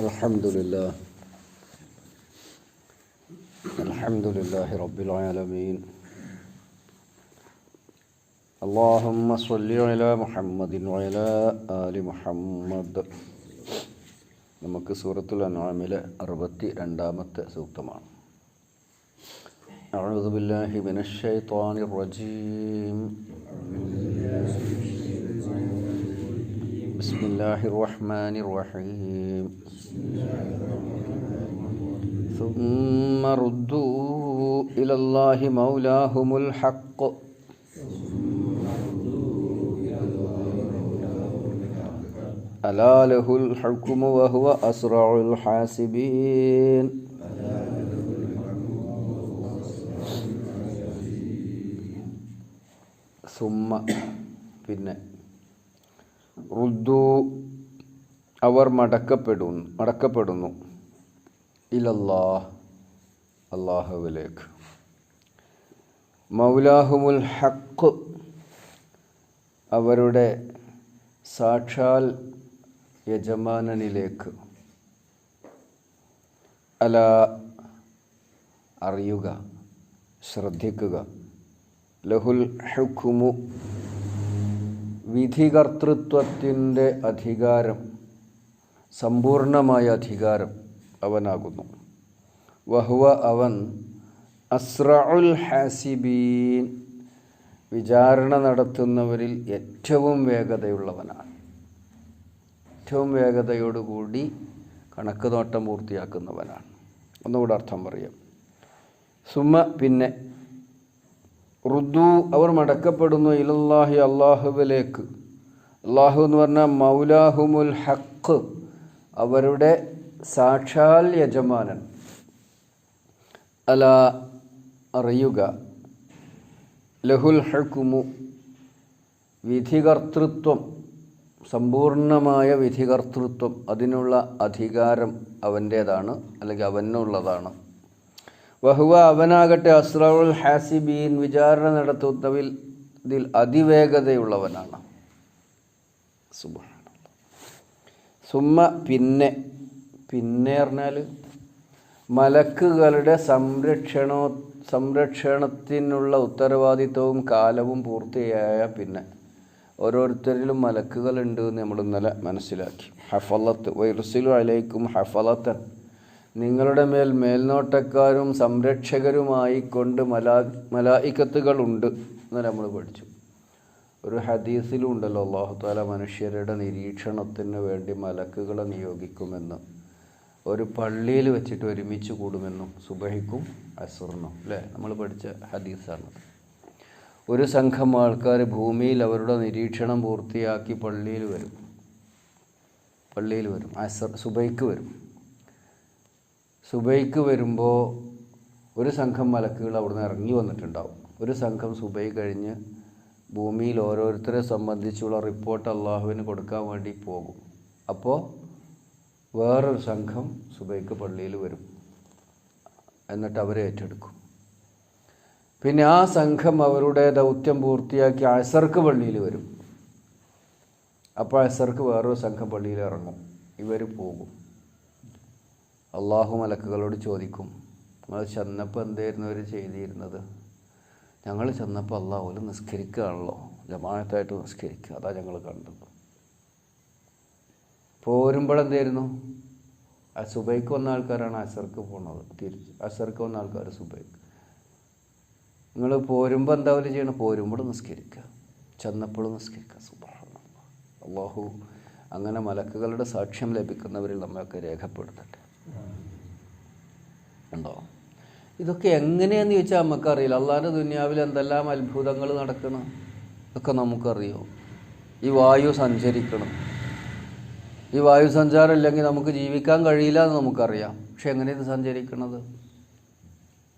الحمد لله الحمد لله رب العالمين اللهم صل على محمد وعلى آل محمد നമുക്ക് സൂറത്തുൽ അൻആമിലെ അറുപത്തി രണ്ടാമത്തെ സൂക്തമാണ് أعوذ بالله من الشيطان الرجيم بسم الله الرحمن الرحيم ثم ردوا إلى الله مولاهم الحق ألا له الحكم وهو أسرع الحاسبين സുമ്മ പിന്നെ റുദ്ദു അവർ മടക്കപ്പെടുന്നു മടക്കപ്പെടുന്നു. ഇലല്ലാ അള്ളാഹുവിലേക്ക് മൗലാഹുമുൽ ഹക്ക് അവരുടെ സാക്ഷാൽ യജമാനനിലേക്ക്. അല അറിയുക ശ്രദ്ധിക്കുക. ലഹുൽ ഹുക്കുമു വിധികർത്തൃത്വത്തിന്റെ അധികാരം സമ്പൂർണമായ അധികാരം അവനാകുന്നു. വഹുവ അവൻ അസ്രഉൽ ഹാസിബീൻ വിചാരണ നടത്തുന്നവരിൽ ഏറ്റവും വേഗതയുള്ളവനാണ്. ഏറ്റവും വേഗതയോടുകൂടി കണക്ക് നോട്ടം പൂർത്തിയാക്കുന്നവനാണ്. ഒന്നുകൂടെ അർത്ഥം പറയാം. സുമ പിന്നെ റുദ്ദു അവർ മടക്കപ്പെടുന്നു ഇലല്ലാഹി അള്ളാഹുവിലേക്ക് അള്ളാഹു എന്ന് പറഞ്ഞാൽ മൗലാഹുമുൽ ഹക്ക് അവരുടെ സാക്ഷാൽ യജമാനൻ. അല അറിയുക. ലഹുൽ ഹക്കുമു വിധികർത്തൃത്വം സമ്പൂർണമായ വിധികർത്തൃത്വം അതിനുള്ള അധികാരം അവന്റേതാണ് അല്ലെങ്കിൽ അവനുള്ളതാണ്. വഹുവ അവനാകട്ടെ അസ്രവുൽ ഹാസിബീൻ വിചാരണ നടത്തുന്നവിൽ ഇതിൽ അതിവേഗതയുള്ളവനാണ്. സുമ പിന്നെ പിന്നെ പറഞ്ഞാൽ മലക്കുകളുടെ സംരക്ഷണോ സംരക്ഷണത്തിനുള്ള ഉത്തരവാദിത്വവും കാലവും പൂർത്തിയായ പിന്നെ ഓരോരുത്തരിലും മലക്കുകളുണ്ട് എന്ന് നമ്മൾ ഇന്നലെ മനസ്സിലാക്കി. ഹഫലത്ത് വൈറസിലു അലൈക്കും ഹഫലത്തൻ. നിങ്ങളുടെ മേൽ മേൽനോട്ടക്കാരും സംരക്ഷകരുമായി കൊണ്ട് മലാ മലായിക്കത്തുകളുണ്ട് എന്ന് നമ്മൾ പഠിച്ചു. ഒരു ഹദീസിലും ഉണ്ടല്ലോ അള്ളാഹു താല മനുഷ്യരുടെ നിരീക്ഷണത്തിന് വേണ്ടി മലക്കുകളെ നിയോഗിക്കുമെന്ന്. ഒരു പള്ളിയിൽ വെച്ചിട്ട് ഒരുമിച്ച് കൂടുമെന്നും സുബഹിക്കും അസുറിനും അല്ലേ? നമ്മൾ പഠിച്ച ഹദീസാണ് ഒരു സംഘം ആൾക്കാർ ഭൂമിയിൽ അവരുടെ നിരീക്ഷണം പൂർത്തിയാക്കി പള്ളിയിൽ വരും. പള്ളിയിൽ വരും അസർ സുബൈക്ക് വരും. സുബൈക്ക് വരുമ്പോൾ ഒരു സംഘം മലക്കുകൾ അവിടുന്ന് ഇറങ്ങി വന്നിട്ടുണ്ടാവും. ഒരു സംഘം സുബൈ കഴിഞ്ഞ് ഭൂമിയിൽ ഓരോരുത്തരെ സംബന്ധിച്ചുള്ള റിപ്പോർട്ട് അള്ളാഹുവിന് കൊടുക്കാൻ വേണ്ടി പോകും. അപ്പോൾ വേറൊരു സംഘം സുബൈക്ക് പള്ളിയിൽ വരും. എന്നിട്ട് അവരെ ഏറ്റെടുക്കും. പിന്നെ ആ സംഘം അവരുടെ ദൗത്യം പൂർത്തിയാക്കി അസർക്ക് പള്ളിയിൽ വരും. അപ്പോൾ അസർക്ക് വേറൊരു സംഘം പള്ളിയിൽ ഇറങ്ങും. ഇവർ പോകും. അള്ളാഹു മലക്കുകളോട് ചോദിക്കും നിങ്ങൾ ചെന്നപ്പോൾ എന്തായിരുന്നു അവർ ചെയ്തിരുന്നത്? ഞങ്ങൾ ചെന്നപ്പോൾ അള്ളാഹുൽ നിസ്കരിക്കുകയാണല്ലോ ജമാഅത്തായിട്ട് നിസ്കരിക്കുക. അതാ ഞങ്ങൾ കണ്ടത്. പോരുമ്പോഴെന്തായിരുന്നു സുബൈക്ക് വന്ന ആൾക്കാരാണ് അസർക്ക് പോണത്. തിരിച്ച് അസർക്ക് വന്ന ആൾക്കാർ സുബൈക്ക്. നിങ്ങൾ പോരുമ്പോൾ എന്താ പോലെ ചെയ്യണം? പോരുമ്പോൾ നിസ്കരിക്കുക. ചെന്നപ്പോഴും നിസ്കരിക്കുക. സുബാന അള്ളാഹു അങ്ങനെ മലക്കുകളുടെ സാക്ഷ്യം ലഭിക്കുന്നവരിൽ നമ്മയൊക്കെ രേഖപ്പെടുത്തട്ടെ. ഉണ്ടോ? ഇതൊക്കെ എങ്ങനെയാന്ന് ചോദിച്ചാൽ നമുക്കറിയില്ല. അള്ളാഹിന്റെ ദുനിയാവിൽ എന്തെല്ലാം അത്ഭുതങ്ങൾ നടക്കണം? ഇതൊക്കെ നമുക്കറിയോ? ഈ വായു സഞ്ചരിക്കണം. ഈ വായു സഞ്ചാരം ഇല്ലെങ്കിൽ നമുക്ക് ജീവിക്കാൻ കഴിയില്ല എന്ന് നമുക്കറിയാം. പക്ഷെ എങ്ങനെ ഇത് സഞ്ചരിക്കണത്?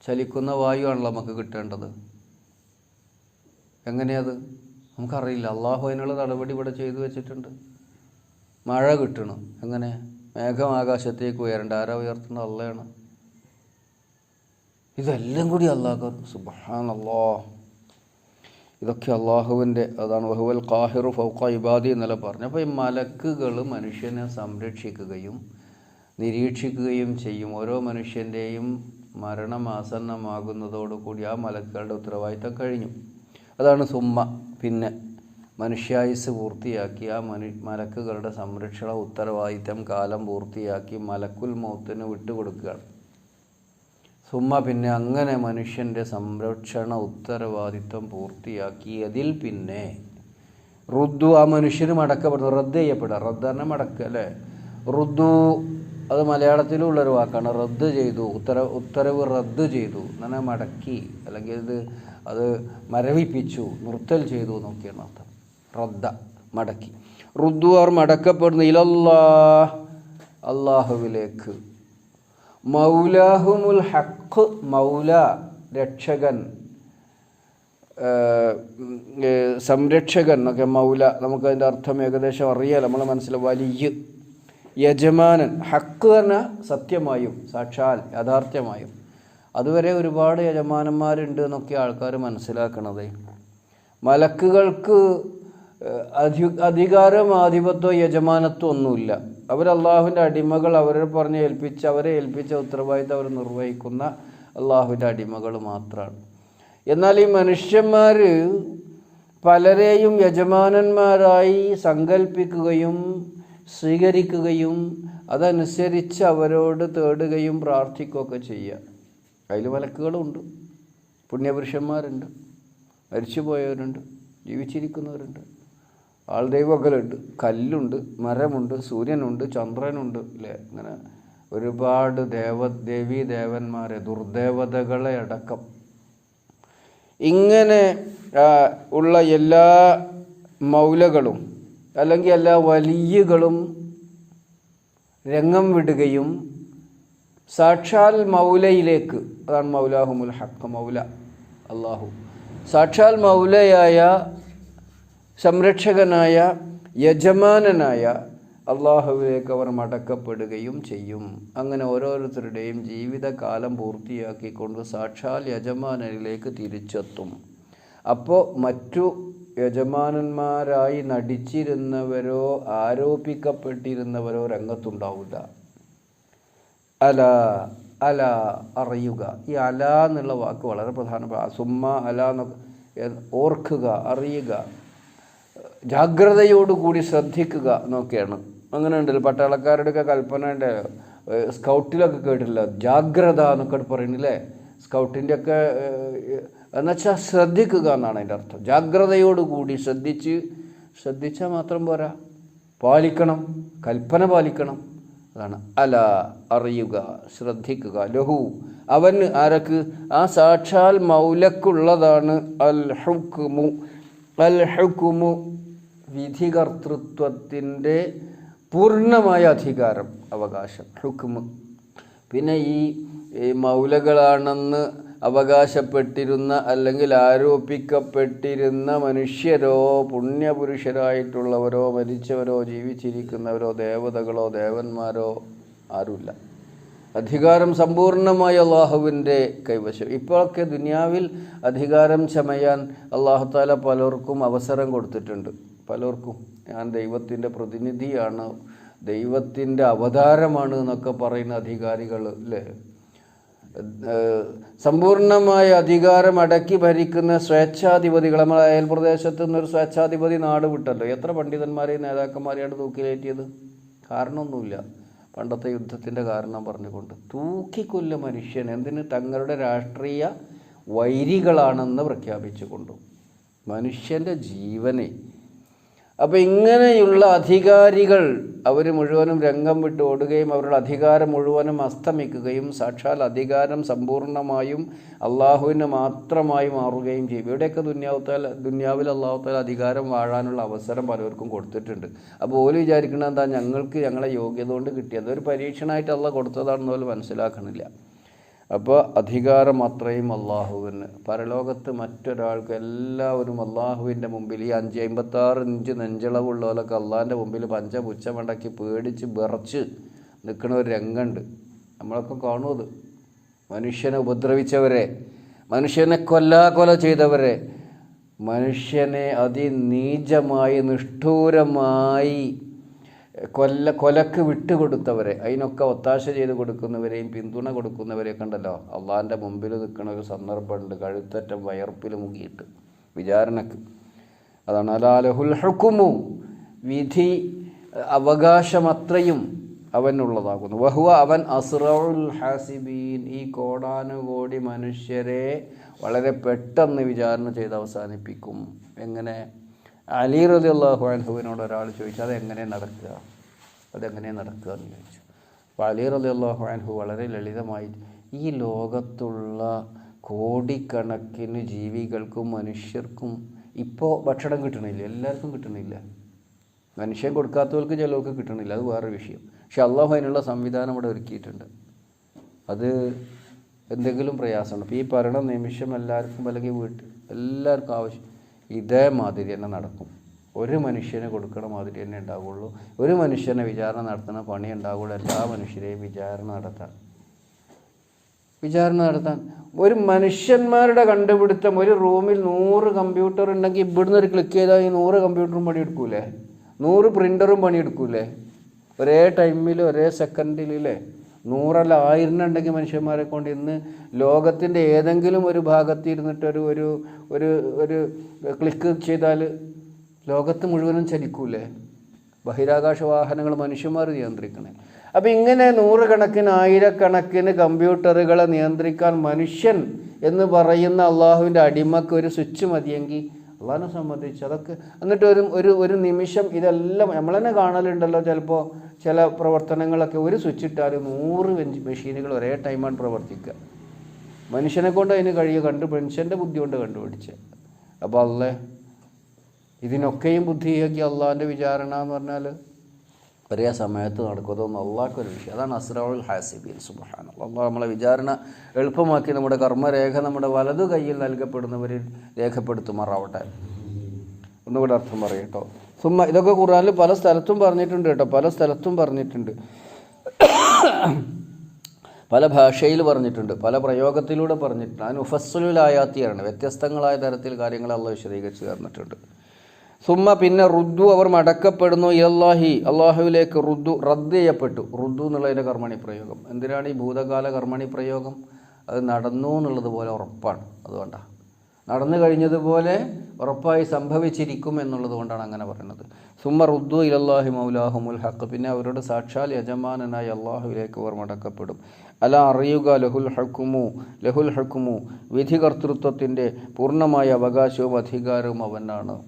ചലിക്കുന്ന വായു ആണല്ലോ നമുക്ക് കിട്ടേണ്ടത്. എങ്ങനെയത്? നമുക്കറിയില്ല. അള്ളാഹു അതിനുള്ള നടപടി ഇവിടെ ചെയ്തു വെച്ചിട്ടുണ്ട്. മഴ കിട്ടണം. എങ്ങനെ? മേഘം ആകാശത്തേക്ക് ഉയരണ്ട. ആരാ ഉയർത്തേണ്ട അള്ളയാണ്. ഇതെല്ലാം കൂടി അള്ളാഹ് സുബാൻ ഇതൊക്കെ അള്ളാഹുവിന്റെ അതാണ് വഹുവൽ ഖാഹിറു ഫൗഖ ഇബാദി എന്നല്ല പറഞ്ഞു അപ്പോൾ ഈ മലക്കുകൾ മനുഷ്യനെ സംരക്ഷിക്കുകയും നിരീക്ഷിക്കുകയും ചെയ്യും. ഓരോ മനുഷ്യന്റെയും മരണം ആസന്നമാകുന്നതോടുകൂടി ആ മലക്കുകളുടെ ഉത്തരവാദിത്തം കഴിഞ്ഞു. അതാണ് സുമ്മ. പിന്നെ മനുഷ്യായുസ് പൂർത്തിയാക്കി ആ മനു മലക്കുകളുടെ സംരക്ഷണ ഉത്തരവാദിത്തം കാലം പൂർത്തിയാക്കി മലക്കുൽ മൗത്തിന് വിട്ടുകൊടുക്കുകയാണ്. സുമ്മ പിന്നെ അങ്ങനെ മനുഷ്യന്റെ സംരക്ഷണ ഉത്തരവാദിത്വം പൂർത്തിയാക്കിയതിൽ പിന്നെ റുദ്ദു ആ മനുഷ്യന് മടക്കപ്പെടുന്നു റദ്ദ് ചെയ്യപ്പെടുക റദ്ദ് തന്നെ മടക്കുക അല്ലേ? റുദ്ദു അത് മലയാളത്തിലുള്ളൊരു വാക്കാണ്. റദ്ദ് ചെയ്തു. ഉത്തര ഉത്തരവ് റദ്ദ് ചെയ്തു. അങ്ങനെ മടക്കി. അല്ലെങ്കിൽ ഇത് അത് മരവിപ്പിച്ചു. നിർത്തൽ ചെയ്തു നോക്കിയാണ് അർത്ഥം. റദ്ദ മടക്കി. റുദ്ദു അവർ മടക്കപ്പെടുന്ന. ഇലല്ലാ അള്ളാഹുവിലേക്ക് മൗലാഹുമുൽ ഹഖ് മൗല രക്ഷകൻ സംരക്ഷകൻ എന്നൊക്കെ മൗല നമുക്കതിന്റെ അർത്ഥം ഏകദേശം അറിയാം. നമ്മളെ മനസ്സിൽ വലിയ യജമാനൻ. ഹക്ക് തന്നെ സത്യമായും സാക്ഷാൽ യാഥാർത്ഥ്യമായും. അതുവരെ ഒരുപാട് യജമാനന്മാരുണ്ട് എന്നൊക്കെ ആൾക്കാർ മനസ്സിലാക്കണത്. മലക്കുകൾക്ക് അധി അധികാരം ആധിപത്യം യജമാനത്വം ഒന്നുമില്ല. അവർ അള്ളാഹുവിന്റെ അടിമകൾ അവരെ പറഞ്ഞ് ഏൽപ്പിച്ച അവരെ ഏൽപ്പിച്ച ഉത്തരവാദിത്തം അവർ നിർവഹിക്കുന്ന അള്ളാഹുവിന്റെ അടിമകൾ മാത്രമാണ് എന്നാൽ ഈ മനുഷ്യന്മാർ പലരെയും യജമാനന്മാരായി സങ്കല്പിക്കുകയും സ്വീകരിക്കുകയും അതനുസരിച്ച് അവരോട് തേടുകയും പ്രാർത്ഥിക്കുകയൊക്കെ ചെയ്യുക. അതിൽ വിലക്കുകളുണ്ട്. പുണ്യപുരുഷന്മാരുണ്ട്. മരിച്ചുപോയവരുണ്ട്. ജീവിച്ചിരിക്കുന്നവരുണ്ട്. ആൾ ദൈവങ്ങളുണ്ട് കല്ലുണ്ട് മരമുണ്ട് സൂര്യനുണ്ട് ചന്ദ്രനുണ്ട് അല്ലേ അങ്ങനെ ഒരുപാട് ദേവ ദേവീ ദേവന്മാരെ ദുർദേവതകളെ അടക്കം. ഇങ്ങനെ ഉള്ള എല്ലാ മൗലകളും അല്ലെങ്കിൽ എല്ലാ വലിയകളും രംഗം വിടുകയും സാക്ഷാൽ മൗലയിലേക്ക് അതാണ് മൗലാഹുമുൽ ഹക്ക് മൗല അള്ളാഹു സാക്ഷാൽ മൗലയായ സംരക്ഷകനായ യജമാനനായ അള്ളാഹുവിലേക്ക് അവർ മടക്കപ്പെടുകയും ചെയ്യും. അങ്ങനെ ഓരോരുത്തരുടെയും ജീവിതകാലം പൂർത്തിയാക്കിക്കൊണ്ട് സാക്ഷാൽ യജമാനനിലേക്ക് തിരിച്ചെത്തും. അപ്പോൾ മറ്റു യജമാനന്മാരായി നടിച്ചിരുന്നവരോ ആരോപിക്കപ്പെട്ടിരുന്നവരോ രംഗത്തുണ്ടാവില്ല. അല അല അറിയുക. ഈ അല എന്നുള്ള വാക്ക് വളരെ പ്രധാനപ്പെട്ട സുമ്മ അല എന്നൊക്കെ ഓർക്കുക അറിയുക. ജാഗ്രതയോടുകൂടി ശ്രദ്ധിക്കുക എന്നൊക്കെയാണ്. അങ്ങനെ ഉണ്ടല്ലോ പട്ടാളക്കാരുടെയൊക്കെ കൽപ്പന ഉണ്ടല്ലോ സ്കൗട്ടിലൊക്കെ കേട്ടില്ല ജാഗ്രത എന്നൊക്കെ പറയണില്ലേ? സ്കൗട്ടിന്റെ ഒക്കെ എന്നുവെച്ചാൽ ശ്രദ്ധിക്കുക എന്നാണ് അതിന്റെ അർത്ഥം. ജാഗ്രതയോടുകൂടി ശ്രദ്ധിച്ച് ശ്രദ്ധിച്ചാൽ മാത്രം പോരാ. പാലിക്കണം കൽപ്പന പാലിക്കണം. അതാണ്. അല അറിയുക ശ്രദ്ധിക്കുക. ലഹു അവന് ആരക്ക്? ആ സാക്ഷാൽ മൗലക്കുള്ളതാണ്. അൽ ഹുക്കുമു അൽ ഹുക്കുമു വിധികർത്തൃത്വത്തിന്റെ പൂർണമായ അധികാരം അവകാശം ഹുക്കുമ് പിന്നെ ഈ മൗലകളാണെന്ന് അവകാശപ്പെട്ടിരുന്ന അല്ലെങ്കിൽ ആരോപിക്കപ്പെട്ടിരുന്ന മനുഷ്യരോ പുണ്യപുരുഷരായിട്ടുള്ളവരോ മരിച്ചവരോ ജീവിച്ചിരിക്കുന്നവരോ ദേവതകളോ ദേവന്മാരോ ആരുമില്ല. അധികാരം സമ്പൂർണമായ അള്ളാഹുവിന്റെ കൈവശം. ഇപ്പോഴൊക്കെ ദുനിയാവിൽ അധികാരം ചമയാൻ അള്ളാഹുത്താല പലർക്കും അവസരം കൊടുത്തിട്ടുണ്ട്. പലർക്കും ഞാൻ ദൈവത്തിന്റെ പ്രതിനിധിയാണ് ദൈവത്തിന്റെ അവതാരമാണ് എന്നൊക്കെ പറയുന്ന അധികാരികൾ അല്ലേ സമ്പൂർണമായ അധികാരം അടക്കി ഭരിക്കുന്ന സ്വേച്ഛാധിപതികൾ. നമ്മൾ അയൽപ്രദേശത്ത് നിന്നൊരു സ്വേച്ഛാധിപതി നാട് വിട്ടല്ലോ. എത്ര പണ്ഡിതന്മാരെയും നേതാക്കന്മാരെയാണ് തൂക്കിലേറ്റിയത്? കാരണമൊന്നുമില്ല. പണ്ടത്തെ യുദ്ധത്തിന്റെ കാരണം പറഞ്ഞുകൊണ്ട്. തൂക്കിക്കൊല്ല മനുഷ്യൻ എന്തിന്? തങ്ങളുടെ രാഷ്ട്രീയ വൈരികളാണെന്ന് പ്രഖ്യാപിച്ചുകൊണ്ടും. മനുഷ്യന്റെ ജീവനെ അപ്പോൾ ഇങ്ങനെയുള്ള അധികാരികൾ അവർ മുഴുവനും രംഗം വിട്ട് ഓടുകയും അവരുടെ അധികാരം മുഴുവനും അസ്തമിക്കുകയും സാക്ഷാൽ അധികാരം സമ്പൂർണമായും അള്ളാഹുവിന് മാത്രമായി മാറുകയും ചെയ്യും. ഇവിടെയൊക്കെ ദുന്യാവത്താൽ ദുന്യാവിൽ അള്ളാഹുത്താൽ അധികാരം വാഴാനുള്ള അവസരം പലർക്കും കൊടുത്തിട്ടുണ്ട്. അപ്പോൾ ഓൽ വിചാരിക്കുന്നത് എന്താ? ഞങ്ങൾക്ക് ഞങ്ങളെ യോഗ്യത കൊണ്ട് കിട്ടിയത്. ഒരു പരീക്ഷണമായിട്ട് അള്ള കൊടുത്തതാണെന്ന് പോലും മനസ്സിലാക്കണില്ല. അപ്പോൾ അധികാരം അത്രയും അള്ളാഹുവിന് പരലോകത്ത് മറ്റൊരാൾക്ക് എല്ലാവരും അള്ളാഹുവിന്റെ മുമ്പിൽ ഈ അഞ്ച് അമ്പത്താറ് ഇഞ്ച് നെഞ്ചളവുള്ളവരൊക്കെ അള്ളാഹിന്റെ മുമ്പിൽ പഞ്ചപുച്ഛമടക്കി പേടിച്ച് വിറച്ച് നിൽക്കുന്ന ഒരു രംഗമുണ്ട്. നമ്മളൊക്കെ കാണുമത്. മനുഷ്യനെ ഉപദ്രവിച്ചവരെ മനുഷ്യനെ കൊല്ലാകൊല ചെയ്തവരെ മനുഷ്യനെ അതിനീചമായി നിഷ്ഠൂരമായി കൊല്ല കൊലക്ക് വിട്ടുകൊടുത്തവരെ അതിനൊക്കെ ഒത്താശ ചെയ്ത് കൊടുക്കുന്നവരെയും പിന്തുണ കൊടുക്കുന്നവരെ കണ്ടല്ലോ? അള്ളാഹിന്റെ മുമ്പിൽ നിൽക്കുന്ന ഒരു സന്ദർഭമുണ്ട് കഴുത്തറ്റം വയർപ്പിൽ മുങ്ങിയിട്ട്. വിചാരണക്ക്. അതാണ് അലാലഹുൽ ഹുക്കുമു വിധി അവകാശമത്രയും അവനുള്ളതാകുന്നു. വഹുവ അവൻ അസ്റഉൽ ഹാസിബീൻ. ഈ കോടാനുകോടി മനുഷ്യരെ വളരെ പെട്ടെന്ന് വിചാരണ ചെയ്ത് അവസാനിപ്പിക്കും. എങ്ങനെ? അലി റതി അള്ളാഹു അൻഹുവിനോട് ഒരാൾ ചോദിച്ചു അതെങ്ങനെ നടക്കുക? അതെങ്ങനെ നടക്കുക? എന്ന് ചോദിച്ചു. അപ്പോൾ അലി റതി അള്ളാഹു അൻഹു വളരെ ലളിതമായി ഈ ലോകത്തുള്ള കോടിക്കണക്കിന് ജീവികൾക്കും മനുഷ്യർക്കും ഇപ്പോൾ ഭക്ഷണം കിട്ടണില്ല എല്ലാവർക്കും കിട്ടണില്ല. മനുഷ്യൻ കൊടുക്കാത്തവർക്ക് ചിലർക്ക് കിട്ടണില്ല അത് വേറൊരു വിഷയം. പക്ഷെ അള്ളാഹു അതിനുള്ള സംവിധാനം ഇവിടെ ഒരുക്കിയിട്ടുണ്ട്. അത് എന്തെങ്കിലും പ്രയാസമുണ്ട്. അപ്പോൾ ഈ പറയണ നിമിഷം എല്ലാവർക്കും അല്ലെങ്കിൽ വീട്ടിൽ എല്ലാവർക്കും ആവശ്യം ഇതേമാതിരി തന്നെ നടക്കും. ഒരു മനുഷ്യന് കൊടുക്കണ മാതിരി തന്നെ ഉണ്ടാവുള്ളൂ. ഒരു മനുഷ്യനെ വിചാരണ നടത്തുന്ന പണി ഉണ്ടാവുള്ളൂ. എല്ലാ മനുഷ്യരെയും വിചാരണ നടത്താൻ. വിചാരണ നടത്താൻ. ഒരു മനുഷ്യന്മാരുടെ കണ്ടുപിടുത്തം ഒരു റൂമിൽ നൂറ് കമ്പ്യൂട്ടർ ഉണ്ടെങ്കിൽ ഇവിടുന്ന് ഒരു ക്ലിക്ക് ചെയ്താൽ ഈ നൂറ് കമ്പ്യൂട്ടറും പണിയെടുക്കൂലേ? നൂറ് പ്രിന്ററും പണിയെടുക്കൂലേ? ഒരേ ടൈമിൽ ഒരേ സെക്കൻഡിലല്ലേ നൂറല്ല ആയിരം ഉണ്ടെങ്കിൽ മനുഷ്യന്മാരെ കൊണ്ട് ഇന്ന് ലോകത്തിന്റെ ഏതെങ്കിലും ഒരു ഭാഗത്ത് ഇരുന്നിട്ടൊരു ഒരു ഒരു ഒരു ക്ലിക്ക് ചെയ്താൽ ലോകത്ത് മുഴുവനും ചലിക്കൂലേ? ബഹിരാകാശ വാഹനങ്ങൾ മനുഷ്യന്മാർ നിയന്ത്രിക്കണേ. അപ്പം ഇങ്ങനെ നൂറുകണക്കിന് ആയിരക്കണക്കിന് കമ്പ്യൂട്ടറുകളെ നിയന്ത്രിക്കാൻ മനുഷ്യൻ എന്ന് പറയുന്ന അള്ളാഹുവിന്റെ അടിമക്ക് ഒരു സ്വിച്ച് മതിയെങ്കിൽ അള്ളാഹിനെ സംബന്ധിച്ച് അതൊക്കെ എന്നിട്ട് ഒരു ഒരു ഒരു നിമിഷം ഇതെല്ലാം നമ്മൾ തന്നെ കാണലുണ്ടല്ലോ ചിലപ്പോൾ. ചില പ്രവർത്തനങ്ങളൊക്കെ ഒരു സ്വിച്ച് ഇട്ടാൽ നൂറ് മെഷീനുകൾ ഒരേ ടൈമാണ് പ്രവർത്തിക്കുക. മനുഷ്യനെ കൊണ്ട് അതിന് കഴിയുക കണ്ടു മനുഷ്യന്റെ ബുദ്ധി കൊണ്ട് കണ്ടുപിടിച്ച്. അപ്പോൾ അല്ലേ ഇതിനൊക്കെയും ബുദ്ധിയാക്കി അള്ളാഹന്റെ വിചാരണ എന്ന് പറഞ്ഞാൽ ഒരേ സമയത്ത് നടക്കുന്നതൊന്നും അള്ളാഹ്ക്കൊരു വിഷയം. അതാണ് അസ്രാവുൽ ഹാസിബീൻ. സുബഹാൻ അള്ളാഹ് നമ്മളെ വിചാരണ എളുപ്പമാക്കി നമ്മുടെ കർമ്മരേഖ നമ്മുടെ വലതു കയ്യിൽ നൽകപ്പെടുന്നവരിൽ രേഖപ്പെടുത്തുമാറാവട്ടെ. ഒന്നുകൂടെ അർത്ഥം പറയും കേട്ടോ സുമ്മ ഇതൊക്കെ ഖുറാനിൽ പല സ്ഥലത്തും പറഞ്ഞിട്ടുണ്ട് കേട്ടോ പല സ്ഥലത്തും പറഞ്ഞിട്ടുണ്ട്. പല ഭാഷയിൽ പറഞ്ഞിട്ടുണ്ട് പല പ്രയോഗത്തിലൂടെ പറഞ്ഞിട്ടുണ്ട്. അതിന് ഉഫസ്സുലായാത്തിയാണ് വ്യത്യസ്തങ്ങളായ തരത്തിൽ കാര്യങ്ങൾ അള്ള വിശദീകരിച്ച് തന്നിട്ടുണ്ട്. സുമ്മ പിന്നെ റുദ്ദു അവർ മടക്കപ്പെടുന്നു ഇല്ലാഹി അള്ളാഹുവിലേക്ക് റുദ്ദു റദ്ദ് ചെയ്യപ്പെട്ടു. റുദ്ദു എന്നുള്ളതിന്റെ കർമ്മണി പ്രയോഗം. എന്തിനാണ് ഈ ഭൂതകാല കർമ്മണി പ്രയോഗം? അത് നടന്നു എന്നുള്ളത് പോലെ ഉറപ്പാണ്. അതുകൊണ്ടാണ് നടന്നു കഴിഞ്ഞതുപോലെ ഉറപ്പായി സംഭവിച്ചിരിക്കും എന്നുള്ളത് കൊണ്ടാണ് അങ്ങനെ പറയുന്നത്. സുമർ ഉദ്ദു ഇലല്ലാഹി മൗലാഹുമുൽ ഹക്ക് പിന്നെ അവരുടെ സാക്ഷാൽ യജമാനനായി അള്ളാഹുവിലേക്ക് അവർ മടക്കപ്പെടും. അല അറിയുക ലഹുൽ ഹക്കുമു ലഹുൽ ഹക്കുമു വിധികർത്തൃത്വത്തിന്റെ പൂർണമായ അവകാശവും അധികാരവും അവനാണ്.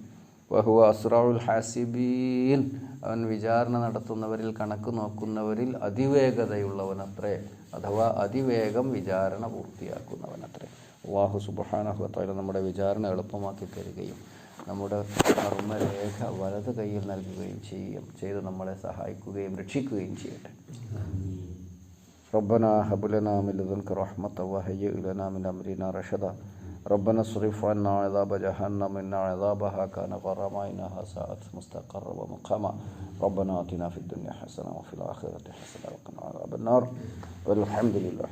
വഹുവ അസ്രാഉൽ ഹാസിബീൻ. അവൻ വിചാരണ നടത്തുന്നവരിൽ കണക്ക് നോക്കുന്നവരിൽ അതിവേഗതയുള്ളവനത്രേ. അഥവാ അതിവേഗം വിചാരണ പൂർത്തിയാക്കുന്നവനത്രേ. അള്ളാഹു സുബഹാനഹുത്താല നമ്മുടെ വിചാരണ എളുപ്പമാക്കി തരികയും നമ്മുടെ കർമ്മരേഖ വലത് കയ്യിൽ നൽകുകയും ചെയ്യും ചെയ്ത് നമ്മളെ സഹായിക്കുകയും രക്ഷിക്കുകയും ചെയ്യട്ടെ ربنا هب لنا من لدنك رحمة وهيئ لنا من أمرنا رشدا ربنا اصرف عنا عذاب جهنم إن عذابها كان غراما إنها ساءت مستقرا ومقاما ربنا آتنا في الدنيا حسنة وفي الآخرة حسنة وقنا عذاب النار والحمد لله